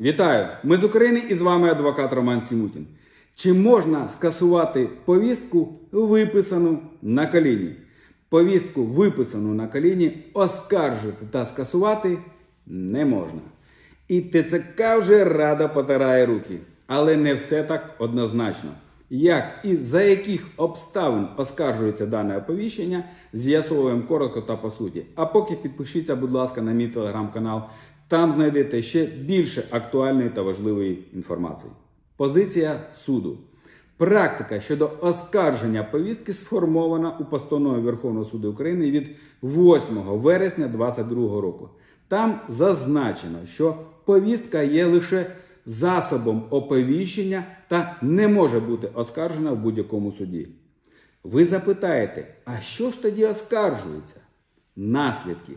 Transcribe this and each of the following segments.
Вітаю! Ми з України і з вами адвокат Роман Сімутін. Чи можна скасувати повістку, виписану на коліні? Повістку, виписану на коліні, оскаржити та скасувати не можна. І ТЦК вже рада потирає руки. Але не все так однозначно. Як і за яких обставин оскаржується дане оповіщення, з'ясовуємо коротко та по суті. А поки підпишіться, будь ласка, на мій телеграм-канал. Там знайдете ще більше актуальної та важливої інформації. Позиція суду. Практика щодо оскарження повістки сформована у постанові Верховного суду України від 8 вересня 2022 року. Там зазначено, що повістка є лише засобом оповіщення та не може бути оскаржена в будь-якому суді. Ви запитаєте, а що ж тоді оскаржується? Наслідки.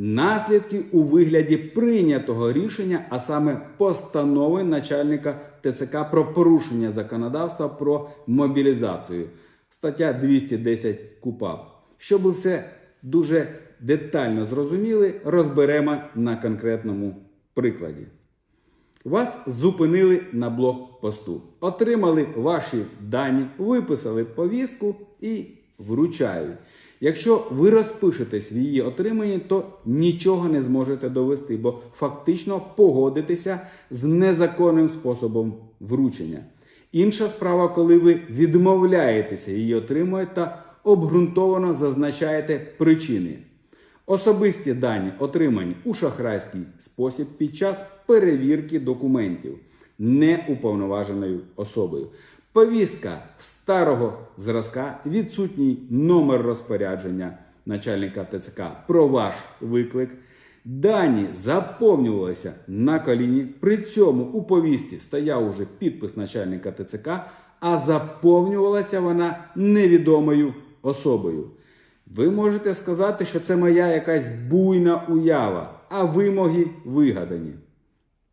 Наслідки у вигляді прийнятого рішення, а саме постанови начальника ТЦК про порушення законодавства про мобілізацію. Стаття 210 КУПАП. Щоб все дуже детально зрозуміли, розберемо на конкретному прикладі. Вас зупинили на блокпосту, отримали ваші дані, виписали повістку і вручають. Якщо ви розпишетесь в її отриманні, то нічого не зможете довести, бо фактично погодитеся з незаконним способом вручення. Інша справа, коли ви відмовляєтеся її отримувати та обґрунтовано зазначаєте причини. Особисті дані отримані у шахрайський спосіб під час перевірки документів неуповноваженою особою. Повістка старого зразка, відсутній номер розпорядження начальника ТЦК про ваш виклик. Дані заповнювалися на коліні. При цьому у повісті стояв уже підпис начальника ТЦК, а заповнювалася вона невідомою особою. Ви можете сказати, що це моя якась буйна уява, а вимоги вигадані.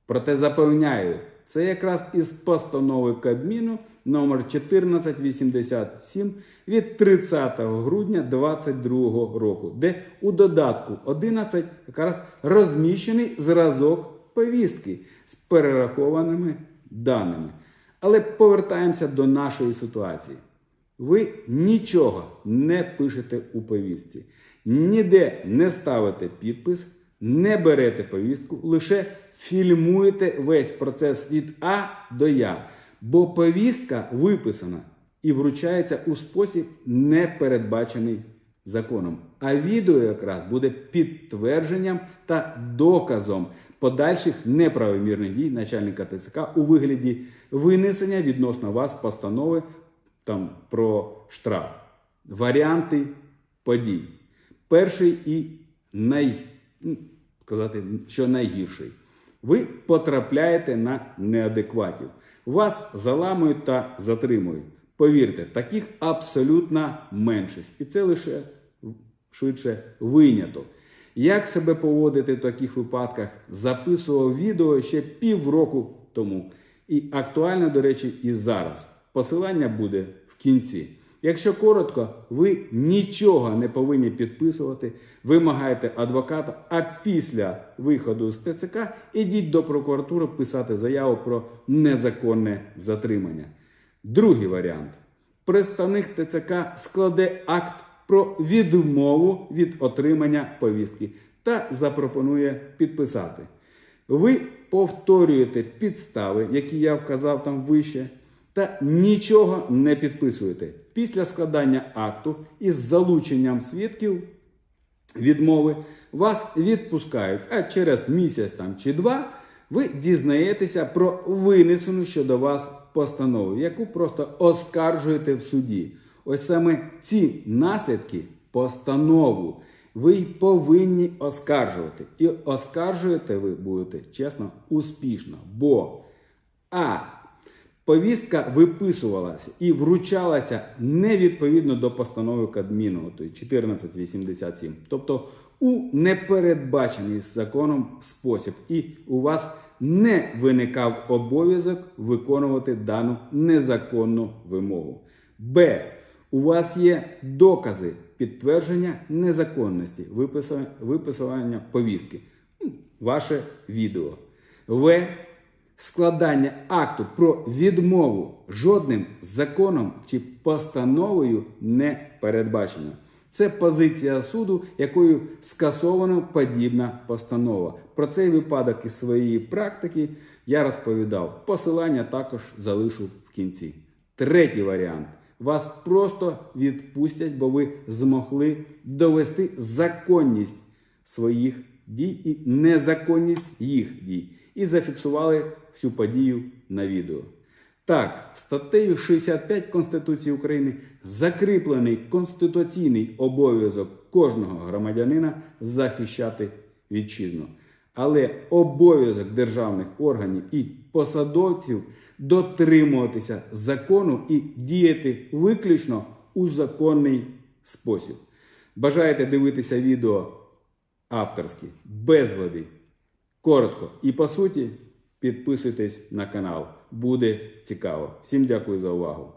Проте запевняю, це якраз із постанови Кабміну номер 1487 від 30 грудня 2022 року, де у додатку 11 якраз розміщений зразок повістки з перерахованими даними. Але повертаємося до нашої ситуації. Ви нічого не пишете у повістці, ніде не ставите підпис, не берете повістку, лише фільмуєте весь процес від А до Я. Бо повістка виписана і вручається у спосіб, не передбачений законом. А відео якраз буде підтвердженням та доказом подальших неправомірних дій начальника ТСК у вигляді винесення відносно вас постанови там про штраф. Варіанти подій. Перший і най, сказати, що найгірший. Ви потрапляєте на неадекватів. Вас заламують та затримують. Повірте, таких абсолютна меншість. І це лише швидше виняток. Як себе поводити в таких випадках, записував відео ще півроку тому. І актуально, до речі, і зараз. Посилання буде в кінці. Якщо коротко, ви нічого не повинні підписувати, вимагаєте адвоката, а після виходу з ТЦК ідіть до прокуратури писати заяву про незаконне затримання. Другий варіант. Представник ТЦК складе акт про відмову від отримання повістки та запропонує підписати. Ви повторюєте підстави, які я вказав там вище, та нічого не підписуєте. Після складання акту із залученням свідків відмови вас відпускають, а через місяць там чи два ви дізнаєтеся про винесену щодо вас постанову, яку просто оскаржуєте в суді. Ось саме ці наслідки постанову ви й повинні оскаржувати. І оскаржуєте ви будете чесно, успішно. Бо А. Повістка виписувалася і вручалася не відповідно до постанови Кабміну, 1487, тобто у непередбачений законом спосіб, і у вас не виникав обов'язок виконувати дану незаконну вимогу. Б. У вас є докази підтвердження незаконності виписування, повістки. Ваше відео. В. складання акту про відмову жодним законом чи постановою не передбачено. Це позиція суду, якою скасовано подібна постанова. Про цей випадок із своєї практики я розповідав. Посилання також залишу в кінці. Третій варіант. Вас просто відпустять, бо ви змогли довести законність своїх дій і незаконність їх дій. І зафіксували всю подію на відео. Так, статтею 65 Конституції України закріплений конституційний обов'язок кожного громадянина захищати вітчизну. Але обов'язок державних органів і посадовців дотримуватися закону і діяти виключно у законний спосіб. Бажаєте дивитися відео авторські, без води, коротко і по суті, підписуйтесь на канал. Буде цікаво. Всім дякую за увагу.